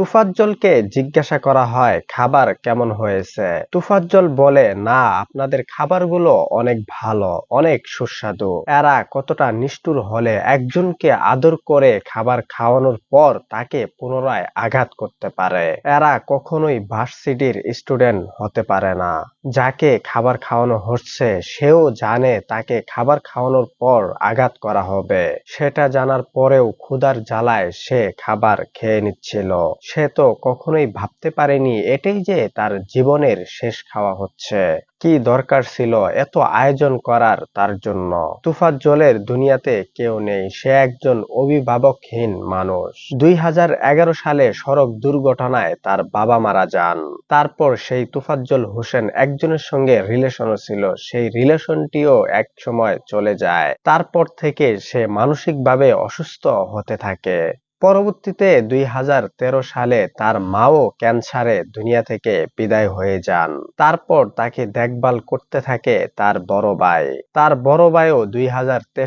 তুফাজ্জলকে জিজ্ঞাসা করা হয়, খাবার কেমন হয়েছে? তুফাজ্জল বলে, না, আপনাদের খাবারগুলো অনেক ভালো, অনেক সুস্বাদু। এরা কতটা নিষ্ঠুর হলে একজনকে আদর করে খাবার খাওয়ানোর পর তাকে পুনরায় আঘাত করতে পারে। এরা কখনোই ভার্সিটির স্টুডেন্ট হতে পারে না। যাকে খাবার খাওয়ানো হচ্ছে, সেও জানে তাকে খাবার খাওয়ানোর পর আঘাত করা হবে। সেটা জানার পরেও ক্ষুধার জ্বালায় সে খাবার খেয়ে নিচ্ছিল। সে তো কখনোই ভাবতে পারেনি, এটাই যে তার জীবনের শেষ খাওয়া হচ্ছে। কি দরকার ছিল এত আয়োজন করার তার জন্য? তুফাজ্জলের দুনিয়াতে কেউ নেই, সে একজন অভিভাবকহীন মানুষ। দুই হাজার এগারো সালে সড়ক দুর্ঘটনায় তার বাবা মারা যান। তারপর সেই তুফাজ্জল হোসেন একজনের সঙ্গে রিলেশনও ছিল, সেই রিলেশনটিও এক সময় চলে যায়। তারপর থেকে সে মানসিকভাবে অসুস্থ হতে থাকে। পরবর্তীতে দুই সালে তার মাও ক্যান্সারে দুনিয়া থেকে বিদায় হয়ে যান। তারপর তাকে দেখভাল করতে থাকে তার বড় ভাই। তার বড় ভাইও দুই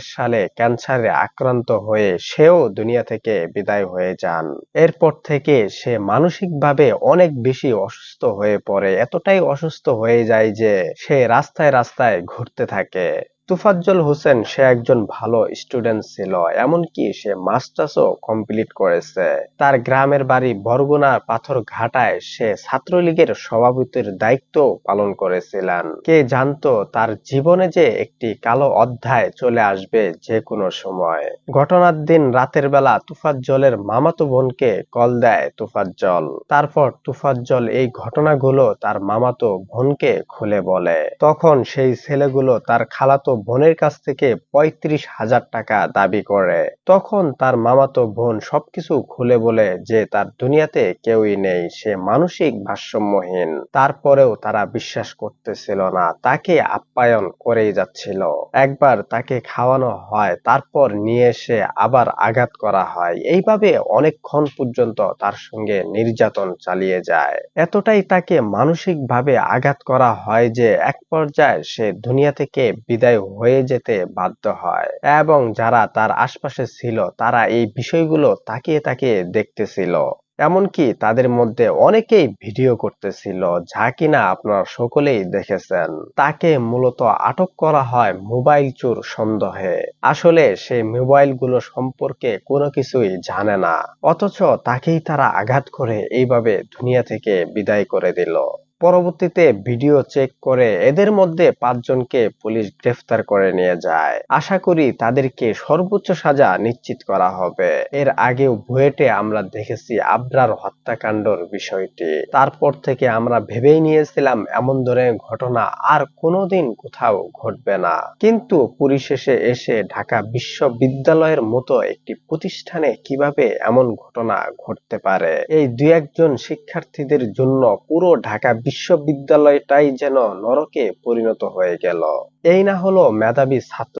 সালে ক্যান্সারে আক্রান্ত হয়ে সেও দুনিয়া থেকে বিদায় হয়ে যান। এরপর থেকে সে মানসিকভাবে অনেক বেশি অসুস্থ হয়ে পড়ে। এতটাই অসুস্থ হয়ে যায় যে সে রাস্তায় রাস্তায় ঘুরতে থাকে। তুফাজ্জল হোসেন, সে একজন ভালো স্টুডেন্ট ছিল, এমনকি সে মাস্টার্সও কমপ্লিট করেছে। তার গ্রামের বাড়ি বরগুনার পাথর ঘাটায় সে ছাত্রলীগের সভাপতির দায়িত্ব পালন করেছিলেন। কে জানতো তার জীবনে যে একটি কালো অধ্যায় চলে আসবে যে কোনো সময়। ঘটনার দিন রাতের বেলা তুফাজ্জলের মামাতো বোনকে কল দেয় তুফাজ্জল। তারপর তুফাজ্জল এই ঘটনাগুলো তার মামাতো বোনকে খুলে বলে। তখন সেই ছেলেগুলো তার খালাতো বোনের কাছ থেকে পঁয়ত্রিশ হাজার টাকা দাবি করে। তখন তার মামাতো বোন সবকিছু খুলে বলে যে তার দুনিয়াতে কেউই নেই, সে মানসিক ভারসাম্যহীন। তারপরেও তারা বিশ্বাস করতেছিল না, তাকে আপ্যায়ন করেই যাচ্ছিল। একবার তাকে খাওয়ানো হয়, তারপর নিয়ে এসে আবার আঘাত করা হয়। এইভাবে অনেকক্ষণ পর্যন্ত তার সঙ্গে নির্যাতন চালিয়ে যায়। এতটাই তাকে মানসিকভাবে আঘাত করা হয় যে এক পর্যায়ে সে দুনিয়া থেকে বিদায় হয়ে যেতে বাধ্য হয়। এবং যারা তার আশপাশে ছিল, তারা এই বিষয়গুলো তাকিয়ে তাকিয়ে দেখতেছিল। এমনকি তাদের মধ্যে অনেকেই ভিডিও করতেছিল, যা কিনা আপনারা সকলেই দেখেছেন। তাকে মূলত আটক করা হয় মোবাইল চোর সন্দেহে। আসলে সে মোবাইলগুলো সম্পর্কে কোনো কিছুই জানে না। অথচ তাকেই তারা আঘাত করে এইভাবে দুনিয়া থেকে বিদায় করে দিল। পরবর্তীতে ভিডিও চেক করে এদের মধ্যে পাঁচজনকে পুলিশ গ্রেফতার করে নিয়ে যায়। আশা করি তাদেরকে সর্বোচ্চ সাজা নিশ্চিত করা হবে। এর আগেও বুয়েটে আমরা দেখেছি আবরার হত্যাকাণ্ডর বিষয়টি। তারপর থেকে আমরা ভেবেই নিয়েছিলাম, এমন ধরনের ঘটনা আর কোনোদিন কোথাও ঘটবে না। কিন্তু পরিশেষে এসে ঢাকা বিশ্ববিদ্যালয়ের মতো একটি প্রতিষ্ঠানে কীভাবে এমন ঘটনা ঘটতে পারে? এই দুই একজন শিক্ষার্থীদের জন্য পুরো ঢাকা বিশ্ববিদ্যালয়টাই যেন নরকে পরিণত হয়ে গেল। এই না হলো মেধাবী ছাত্র